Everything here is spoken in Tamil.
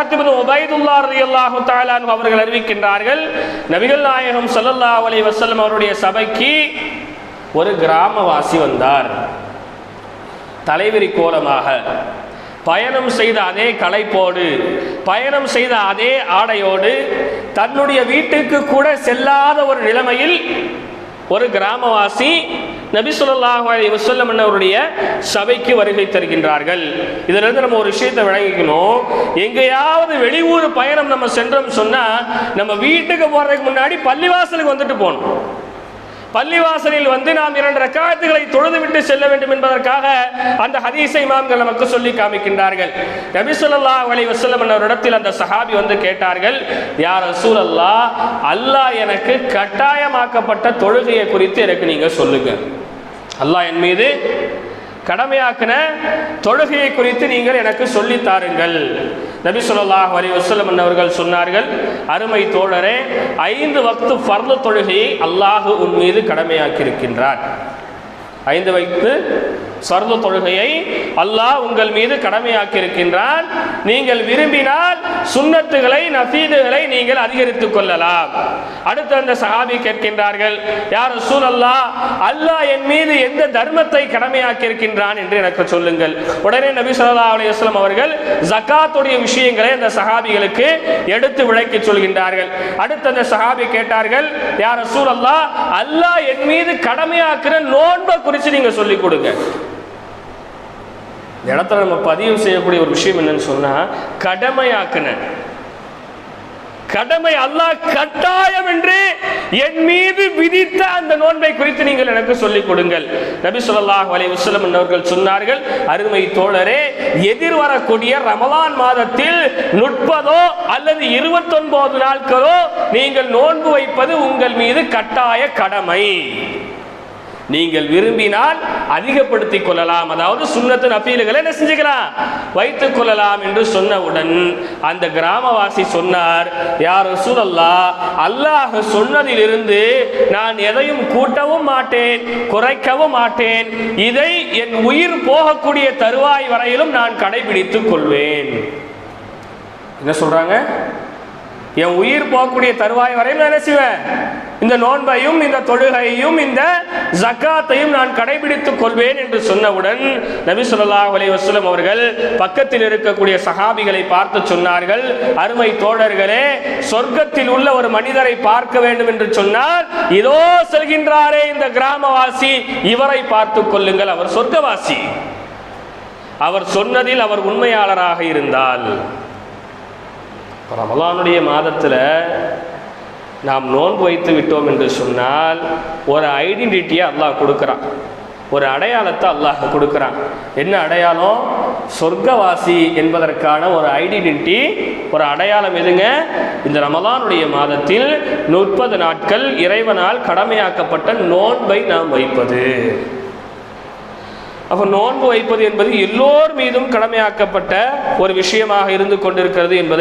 தலஹத்திபின் உபைதுல்லா ரலியல்லாஹு தஆலா அன்ஹு அவர்கள் அறிவிக்கின்றார்கள் நபிகள் நாயகம் ஸல்லல்லாஹு அலி வசல்லம் அவருடைய சபைக்கு ஒரு கிராமவாசி வந்தார். தலைவிரி கோலமாக பயணம் செய்த அதே களைப்போடு பயணம் செய்த அதே ஆடையோடு தன்னுடைய வீட்டுக்கு கூட செல்லாத ஒரு நிலைமையில் ஒரு கிராமவாசி நபி ஸல்லல்லாஹு அலைஹி அவருடைய சபைக்கு வருகை தருகின்றார்கள். இதிலிருந்து நம்ம ஒரு விஷயத்தை விளங்கிக்கணும். எங்கேயாவது வெளியூர் பயணம் நம்ம சென்றோம் சொன்னால் நம்ம வீட்டுக்கு போகிறதுக்கு முன்னாடி பள்ளிவாசலுக்கு வந்துட்டு போகணும். பள்ளிவாசலில் வந்து நாம் இரண்டு ரக்காயத்துகளை தொழுதுவிட்டு செல்ல வேண்டும் என்பதற்காக அந்த ஹதீஸை இமாம்கள் நமக்கு சொல்லி காமிக்கின்றார்கள். நபி சொல்லா அலி வசல்லம் அவரிடத்தில் அந்த சஹாபி வந்து கேட்டார்கள் யார் ரசூலல்லாஹ் அல்லாஹ் எனக்கு கட்டாயமாக்கப்பட்ட தொழுகையை குறித்து எனக்கு நீங்க சொல்லுங்க. அல்லாஹ் என் மீது கடமையாக்கின தொழுகையை குறித்து நீங்கள் எனக்கு சொல்லி தாருங்கள். நபி சொல்லாஹ் அலி வசலம் அவர்கள் சொன்னார்கள் அருமை தோழரே ஐந்து வக்து ஃபர்து தொழுகையை அல்லாஹு உன் மீது கடமையாக்கியிருக்கின்றார் ஐந்து வைத்து சர்வ தொழுகையை அல்லாஹ் உங்கள் மீது கடமையாக்கி இருக்கின்றான் நீங்கள் விரும்பினால் சுண்ணத்துகளை நஃபீதுகளை நீங்கள் அதிகரித்துக் கொள்ளலாம். அடுத்து அந்த சஹாபி கேட்கின்றார்கள் யார் ரசூல் அல்லாஹ் அல்லாஹ் என் மீது எந்த தர்மத்தை கடமையாக்கி இருக்கின்றான் என்று எனக்கு சொல்லுங்கள். உடனே நபி சொல்லா அலையம் அவர்கள் ஜகாத்துடைய விஷயங்களை அந்த சஹாபிகளுக்கு எடுத்து விளக்கி சொல்கின்றார்கள். அடுத்து அந்த சஹாபி கேட்டார்கள் யார் ரசூல் அல்லாஹ் அல்லாஹ் என் மீது கடமையாக்குற நோன்பை குறித்து நீங்க சொல்லிக் கொடுங்க. இந்த இடத்துல நம்ம பதிவு செய்யக்கூடிய ஒரு விஷயம் என்னன்னு சொன்னா கடமையாக்குன. கடமை அல்லாஹ் கட்டாயம் என்று என் மீது விதித்த அந்த நோன்பை குறித்து நீங்கள் எனக்கு சொல்லிக் கொடுங்கள். நபி சொல்லாஹ் அலி வஸல்லம் அவர்கள் சொன்னார்கள் அருமை தோழரே எதிர்வரக்கூடிய ரமலான் மாதத்தில் முப்பதோ அல்லது இருபத்தொன்பது நாட்களோ நீங்கள் நோன்பு வைப்பது உங்கள் மீது கட்டாய கடமை. நீங்கள் விரும்பினால் அதிகப்படுத்திக் கொள்ளலாம். அதாவது சுண்ணத்து நஃபீல்களை என்ன செஞ்சுக்கலாம்? வைத்துக் கொள்ளலாம் என்று சொன்னவுடன் அந்த கிராமவாசி சொன்னார் யார் சூழல்லா அல்லாஹ் சொன்னதிலிருந்து நான் எதையும் கூட்டவும் மாட்டேன் குறைக்கவும் மாட்டேன். இதை என் உயிர் போகக்கூடிய தருவாய் வரையிலும் நான் கடைபிடித்துக் கொள்வேன். என்ன சொல்றாங்க? என் உயிர் போகக்கூடிய தருவாய் வரையும் நான் செய்வேன்? இந்த நோன்பையும் இந்த தொழுகையும் இந்த ஜக்காத்தையும் நான் கடைபிடித்துக் கொள்வேன் என்று சொன்னவுடன் நபி சொல்லா அலி வசலம் அவர்கள் பக்கத்தில் இருக்கக்கூடிய சஹாபிகளை பார்த்து சொன்னார்கள். அருமை தோழர்களே சொர்க்கத்தில் உள்ள ஒரு மனிதரை பார்க்க வேண்டும் என்று சொன்னால் இதோ செல்கின்றாரே இந்த கிராமவாசி இவரை பார்த்துக் கொள்ளுங்கள். அவர் சொர்க்கவாசி. அவர் சொன்னதில் அவர் உண்மையாளராக இருந்தால் ரமலானுடைய மாதத்தில் நாம் நோன்பு வைத்து விட்டோம் என்று சொன்னால் ஒரு ஐடென்டிட்டியை அல்லாஹ் கொடுக்குறான். ஒரு அடையாளத்தை அல்லாஹ் கொடுக்குறான். என்ன அடையாளம்? சொர்க்கவாசி என்பதற்கான ஒரு ஐடென்டிட்டி ஒரு அடையாளம் எதுங்க? இந்த ரமலானுடைய மாதத்தில் முப்பது நாட்கள் இறைவனால் கடமையாக்கப்பட்ட நோன்பை நாம் வைப்பது. அப்போ நோன்பு வைப்பது என்பது எல்லோர் மீதும் கடமையாக்கப்பட்ட ஒரு விஷயமாக இருந்து கொண்டிருக்கிறது என்பது